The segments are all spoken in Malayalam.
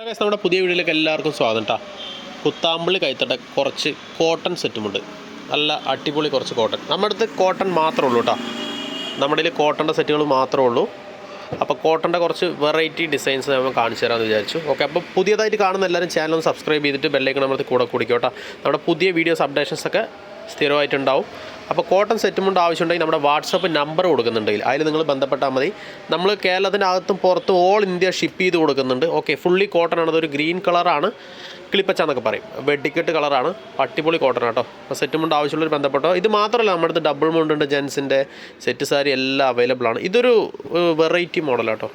നമ്മുടെ പുതിയ വീഡിയോയിലേക്ക് എല്ലാവർക്കും സ്വാഗതം കേട്ടോ കുത്താമ്പള്ളി കൈത്തട്ട കുറച്ച് കോട്ടൺ സെറ്റുമുണ്ട് നല്ല അടിപൊളി കുറച്ച് കോട്ടൺ നമ്മുടെ അടുത്ത് കോട്ടൺ മാത്രമേ ഉള്ളൂ കേട്ടോ നമ്മുടെ കയ്യിൽ കോട്ടന്റെ സെറ്റുകൾ മാത്രമേ ഉള്ളൂ. അപ്പോൾ കോട്ടന്റെ കുറച്ച് വെറൈറ്റി ഡിസൈൻസ് നമ്മൾ കാണിച്ചു തരാമെന്ന് വിചാരിച്ചു. ഓക്കെ അപ്പോൾ പുതിയതായിട്ട് കാണുന്ന എല്ലാവരും ചാനൽ ഒന്ന് സബ്സ്ക്രൈബ് ചെയ്തിട്ട് ബെല്ലൈക്കൺ നമ്മുടെ കൂടെ കൂടിക്കോട്ടോ കേട്ടോ നമ്മുടെ പുതിയ വീഡിയോസ് അപ്ഡേഷൻസ് ഒക്കെ സ്ഥിരമായിട്ടുണ്ടാവും. അപ്പോൾ കോട്ടൺ സെറ്റുമുണ്ട് ആവശ്യമുണ്ടെങ്കിൽ നമ്മുടെ വാട്സപ്പ് നമ്പർ കൊടുക്കുന്നുണ്ടെങ്കിൽ അതിൽ നിങ്ങൾ ബന്ധപ്പെട്ടാൽ മതി. നമ്മൾ കേരളത്തിന്റെ അകത്തും പുറത്തും ഓൾ ഇന്ത്യ ഷിപ്പ് ചെയ്ത് കൊടുക്കുന്നുണ്ട്. ഓക്കെ ഫുള്ളി കോട്ടൺ ആണ് അതൊരു ഗ്രീൻ കളറാണ് ക്ലിപ്പച്ച എന്നൊക്കെ പറയും. വെഡിക്കെട്ട് കളറാണ് അടിപൊളി കോട്ടൺ ആട്ടോ. അപ്പോൾ സെറ്റ് മുണ്ട് ആവശ്യമുള്ളവർ ബന്ധപ്പെട്ടോ. ഇത് മാത്രമല്ല നമ്മുടെ അടുത്ത് ഡബിൾ മുണ്ടുണ്ട് ജെൻസിന്റെ സെറ്റ് സാരി എല്ലാം അവൈലബിൾ ആണ്. ഇതൊരു വെറൈറ്റി മോഡലാട്ടോ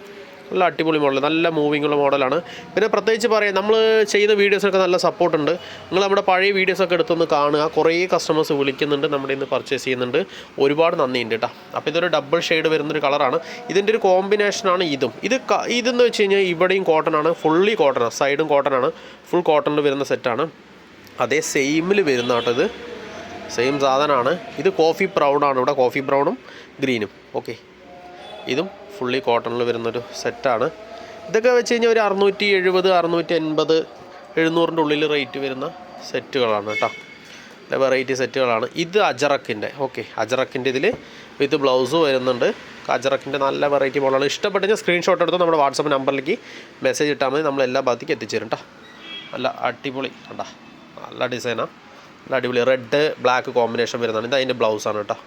നല്ല അടിപൊളി മോഡൽ നല്ല മൂവിങ് ഉള്ള മോഡലാണ് പിന്നെ പ്രത്യേകിച്ച് പറയാം നമ്മൾ ചെയ്യുന്ന വീഡിയോസൊക്കെ നല്ല സപ്പോർട്ടുണ്ട് നിങ്ങൾ നമ്മുടെ പഴയ വീഡിയോസൊക്കെ എടുത്തൊന്ന് കാണുക. കുറേ കസ്റ്റമേഴ്സ് വിളിക്കുന്നുണ്ട് നമ്മുടെ ഇന്ന് പർച്ചേസ് ചെയ്യുന്നുണ്ട്. ഒരുപാട് നന്ദിയുണ്ട് കേട്ടോ അപ്പോൾ ഇതൊരു ഡബിൾ ഷെയ്ഡ് വരുന്നൊരു കളറാണ് ഇതിന്റെ ഒരു കോമ്പിനേഷനാണ് ഇതും. ഇത് ഇതെന്ന് വെച്ച് കഴിഞ്ഞാൽ ഇവിടെയും കോട്ടൺ ആണ്. ഫുള്ളി കോട്ടൺ സൈഡും കോട്ടൺ ആണ്. ഫുൾ കോട്ടണിൽ വരുന്ന സെറ്റാണ് അതേ സെയിമിൽ വരുന്ന കേട്ടോ ഇത്. സെയിം സാധനമാണ് ഇത് കോഫി ബ്രൗണാണ് ഇവിടെ കോഫി ബ്രൗണും ഗ്രീനും ഓക്കെ ഇതും ഫുള്ളി കോട്ടണിൽ വരുന്നൊരു സെറ്റാണ്. ഇതൊക്കെ വെച്ച് കഴിഞ്ഞാൽ ഒരു അറുന്നൂറ്റി എഴുപത് അറുന്നൂറ്റി എൺപത് എഴുന്നൂറിന്റെ ഉള്ളിൽ റേറ്റ് വരുന്ന സെറ്റുകളാണ് കേട്ടോ. വെറൈറ്റി സെറ്റുകളാണ്. ഇത് അജറക്കിന്റെ ഓക്കെ അജറക്കിന്റെ ഇതിൽ വിത്ത് ബ്ലൗസ് വരുന്നുണ്ട്. അജറക്കിന്റെ നല്ല വെറൈറ്റി മോഡലാണ്. ഇഷ്ടപ്പെട്ട് കഴിഞ്ഞാൽ സ്ക്രീൻഷോട്ട് എടുത്ത് നമ്മുടെ വാട്സപ്പ് നമ്പറിലേക്ക് മെസ്സേജ് ഇട്ടാൽ മതി. നമ്മൾ എല്ലാ ഭാഗത്തേക്ക് എത്തിച്ചേരും കേട്ടോ. നല്ല അടിപൊളി കണ്ടാ. നല്ല ഡിസൈനാണ് നല്ല അടിപൊളി. റെഡ് ബ്ലാക്ക് കോമ്പിനേഷൻ വരുന്നതാണ്. ഇത് അതിന്റെ ബ്ലൗസാണ് കേട്ടോ.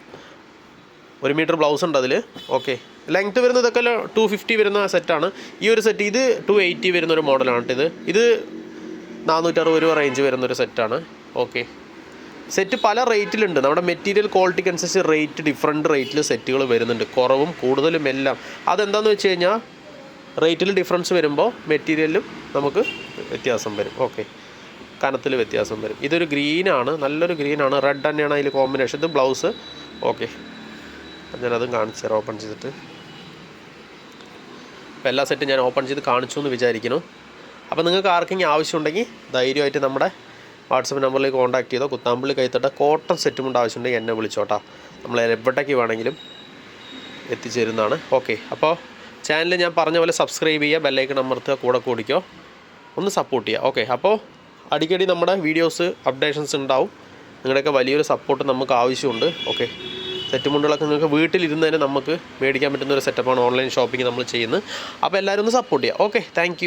ഒരു മീറ്റർ ബ്ലൗസ് ഉണ്ട് അതിൽ ഓക്കെ ലെങ്ത് വരുന്നത് ഇതൊക്കെ ടു ഫിഫ്റ്റി വരുന്ന സെറ്റാണ് ഈ ഒരു സെറ്റ് ഇത് ടു എയ്റ്റി വരുന്ന ഒരു മോഡലാണ് ഇത്. ഇത് നാനൂറ്ററുപത് രൂപ റേഞ്ച് വരുന്നൊരു സെറ്റാണ് ഓക്കെ സെറ്റ് പല റേറ്റിലുണ്ട് നമ്മുടെ മെറ്റീരിയൽ ക്വാളിറ്റിക്ക് അനുസരിച്ച് റേറ്റ് ഡിഫറെന്റ് റേറ്റിൽ സെറ്റുകൾ വരുന്നുണ്ട്. കുറവും കൂടുതലും എല്ലാം. അതെന്താണെന്ന് വെച്ച് കഴിഞ്ഞാൽ റേറ്റിൽ ഡിഫറൻസ് വരുമ്പോൾ മെറ്റീരിയലിലും നമുക്ക് വ്യത്യാസം വരും. ഓക്കെ കനത്തിൽ വ്യത്യാസം വരും. ഇതൊരു ഗ്രീനാണ് നല്ലൊരു ഗ്രീനാണ് റെഡ് തന്നെയാണ് അതിൽ കോമ്പിനേഷൻ ഇത് ബ്ലൗസ് ഓക്കെ ഞാനതും കാണിച്ചു തരാം ഓപ്പൺ ചെയ്തിട്ട്. അപ്പോൾ എല്ലാ സെറ്റും ഞാൻ ഓപ്പൺ ചെയ്ത് കാണിച്ചു എന്ന് വിചാരിക്കുന്നു. അപ്പോൾ നിങ്ങൾക്ക് ആർക്കെങ്കിലും ആവശ്യമുണ്ടെങ്കിൽ ധൈര്യമായിട്ട് നമ്മുടെ വാട്സപ്പ് നമ്പറിലേക്ക് കോൺടാക്ട് ചെയ്തോ കുത്താമ്പള്ളി കൈത്തട്ട കോട്ടൺ സെറ്റും കൊണ്ട് ആവശ്യമുണ്ടെങ്കിൽ എന്നെ വിളിച്ചോട്ടാ. നമ്മൾ എവിടേക്ക് വേണമെങ്കിലും എത്തിച്ചേരുന്നതാണ്. ഓക്കെ അപ്പോൾ ചാനൽ ഞാൻ പറഞ്ഞ പോലെ സബ്സ്ക്രൈബ് ചെയ്യുക ബെല്ലൈക്കൺ അമർത്തുക കൂടെ കൂടിക്കോ. ഒന്ന് സപ്പോർട്ട് ചെയ്യുക. ഓക്കെ അപ്പോൾ അടിക്കടി നമ്മുടെ വീഡിയോസ് അപ്ഡേഷൻസ് ഉണ്ടാവും. നിങ്ങളുടെയൊക്കെ വലിയൊരു സപ്പോർട്ട് നമുക്ക് ആവശ്യമുണ്ട്. ഓക്കെ സെറ്റ് മുണ്ടുകളൊക്കെ നിങ്ങൾക്ക് വീട്ടിലിരുന്ന് തന്നെ നമുക്ക് മേടിക്കാൻ പറ്റുന്ന ഒരു സെറ്റപ്പാണ് ഓൺലൈൻ ഷോപ്പിംഗ് നമ്മൾ ചെയ്യുന്നത്. അപ്പോൾ എല്ലാവരും ഒന്ന് സപ്പോർട്ട് ചെയ്യുക. Okay thank